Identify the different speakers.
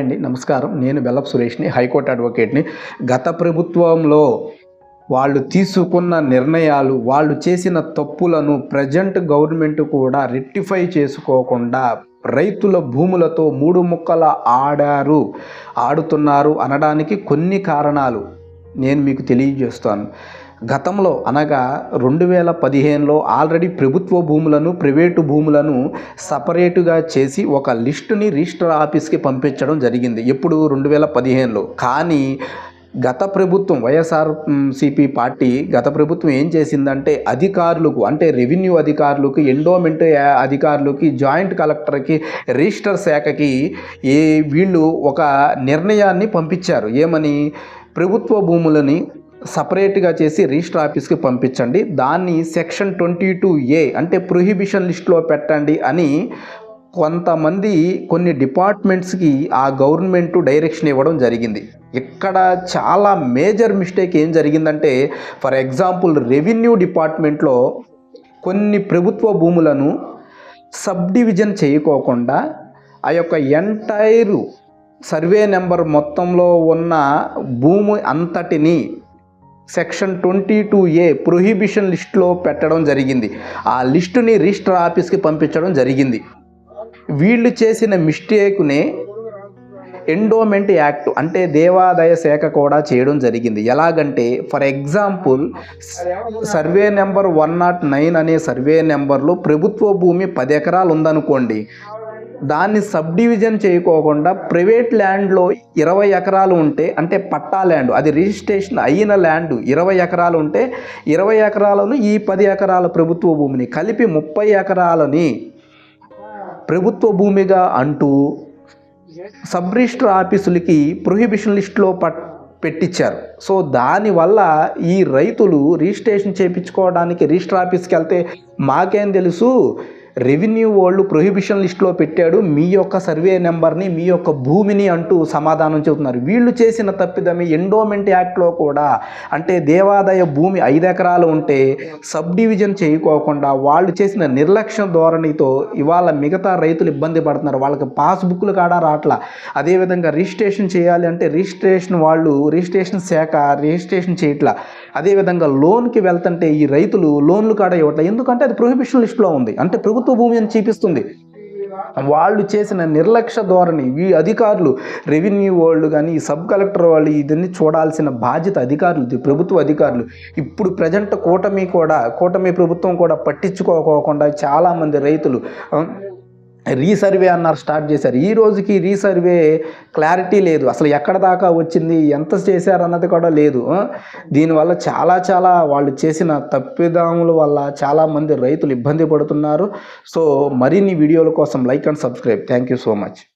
Speaker 1: అండి నమస్కారం. నేను బెల్లప్ సురేష్ని హైకోర్టు అడ్వకేట్ని. గత ప్రభుత్వంలో వాళ్ళు తీసుకున్న నిర్ణయాలు వాళ్ళు చేసిన తప్పులను ప్రజెంట్ గవర్నమెంట్ కూడా రెక్టిఫై చేసుకోకుండా రైతుల భూములతో మూడు ముక్కల ఆడారు ఆడుతున్నారు అనడానికి కొన్ని కారణాలు నేను మీకు తెలియజేస్తాను. గతంలో అనగా రెండు వేల పదిహేనులో ఆల్రెడీ ప్రభుత్వ భూములను ప్రైవేటు భూములను సపరేటుగా చేసి ఒక లిస్టుని రిజిస్టర్ ఆఫీస్కి పంపించడం జరిగింది. ఎప్పుడు? రెండు వేల పదిహేనులో. కానీ గత ప్రభుత్వం వైఎస్ఆర్ సిపి పార్టీ గత ప్రభుత్వం ఏం చేసిందంటే అధికారులకు అంటే రెవెన్యూ అధికారులకు ఎండోమెంట్ అధికారులకి జాయింట్ కలెక్టర్కి రిజిస్టర్ శాఖకి ఏ వీళ్ళు ఒక నిర్ణయాన్ని పంపించారు. ఏమని? ప్రభుత్వ భూములని సపరేట్గా చేసి రిజిస్టర్ ఆఫీస్కి పంపించండి. దాన్ని సెక్షన్ ట్వంటీ టూ ఏ అంటే ప్రొహిబిషన్ లిస్ట్లో పెట్టండి అని కొంతమంది కొన్ని డిపార్ట్మెంట్స్కి ఆ గవర్నమెంట్ డైరెక్షన్ ఇవ్వడం జరిగింది. ఇక్కడ చాలా మేజర్ మిస్టేక్ ఏం జరిగిందంటే ఫర్ ఎగ్జాంపుల్ రెవెన్యూ డిపార్ట్మెంట్లో కొన్ని ప్రభుత్వ భూములను సబ్ డివిజన్ చేయకోకుండా ఆ యొక్క ఎంటైర్ సర్వే నెంబర్ మొత్తంలో ఉన్న భూమి అంతటిని section twenty two A prohibition లిస్ట్లో పెట్టడం జరిగింది. ఆ లిస్టుని రిజిస్టర్ ఆఫీస్కి పంపించడం జరిగింది. వీళ్ళు చేసిన మిస్టేక్నే ఎండోమెంట్ యాక్ట్ అంటే దేవాదాయ శాఖ కూడా చేయడం జరిగింది. ఎలాగంటే for example survey number one not nine అనే సర్వే నెంబర్లో ప్రభుత్వ భూమి పది ఎకరాలు ఉందనుకోండి దాన్ని సబ్ డివిజన్ చేయకోకుండా ప్రైవేట్ ల్యాండ్లో ఇరవై ఎకరాలు ఉంటే అంటే పట్టా ల్యాండ్ అది రిజిస్ట్రేషన్ అయిన ల్యాండ్ ఇరవై ఎకరాలు ఉంటే ఇరవై ఎకరాలను ఈ పది ఎకరాల ప్రభుత్వ భూమిని కలిపి ముప్పై ఎకరాలని ప్రభుత్వ భూమిగా అంటూ సబ్ రిజిస్టర్ ఆఫీసులకి ప్రొహిబిషన్ లిస్ట్లో పట్ పెట్టించారు సో దానివల్ల ఈ రైతులు రిజిస్ట్రేషన్ చేయించుకోవడానికి రిజిస్టర్ ఆఫీస్కి వెళ్తే మాకేం తెలుసు? రెవెన్యూ వాళ్ళు ప్రొహిబిషన్ లిస్ట్లో పెట్టాడు మీ యొక్క సర్వే నెంబర్ని మీ యొక్క భూమిని అంటూ సమాధానం చెబుతున్నారు. వీళ్ళు చేసిన తప్పిదమి ఎండోమెంట్ యాక్ట్లో కూడా. అంటే దేవాదాయ భూమి ఐదు ఎకరాలు ఉంటే సబ్ డివిజన్ చేయకోకుండా వాళ్ళు చేసిన నిర్లక్ష్య ధోరణితో ఇవాళ మిగతా రైతులు ఇబ్బంది పడుతున్నారు. వాళ్ళకి పాస్బుక్లు కాడా రాట్లా అదేవిధంగా రిజిస్ట్రేషన్ చేయాలి అంటే రిజిస్ట్రేషన్ వాళ్ళు రిజిస్ట్రేషన్ శాఖ రిజిస్ట్రేషన్ చేయట్లా. అదేవిధంగా లోన్కి వెళ్తుంటే ఈ రైతులు లోన్లు కాడ ఇవ్వట్లా. ఎందుకంటే అది ప్రొహిబిషన్ లిస్ట్లో ఉంది. అంటే ప్రభుత్వం భూమి అని చూపిస్తుంది. వాళ్ళు చేసిన నిర్లక్ష్య ధోరణి ఈ అధికారులు రెవెన్యూ వాళ్ళు కానీ ఈ సబ్ కలెక్టర్ వాళ్ళు ఇదన్నీ చూడాల్సిన బాధ్యత అధికారులు ఇది ప్రభుత్వ అధికారులు. ఇప్పుడు ప్రజెంట్ కూటమి కూడా కూటమి ప్రభుత్వం కూడా పట్టించుకోకోకుండా చాలామంది రైతులు రీసర్వే అన్నారు స్టార్ట్ చేశారు. ఈ రోజుకి రీసర్వే క్లారిటీ లేదు. అసలు ఎక్కడ దాకా వచ్చింది ఎంత చేశారు అన్నది కూడా లేదు. దీనివల్ల చాలా చాలా వాళ్ళు చేసిన తప్పిదాముల వల్ల చాలామంది రైతులు ఇబ్బంది పడుతున్నారు. సో మరిన్ని వీడియోల కోసం like and subscribe. Thank you so much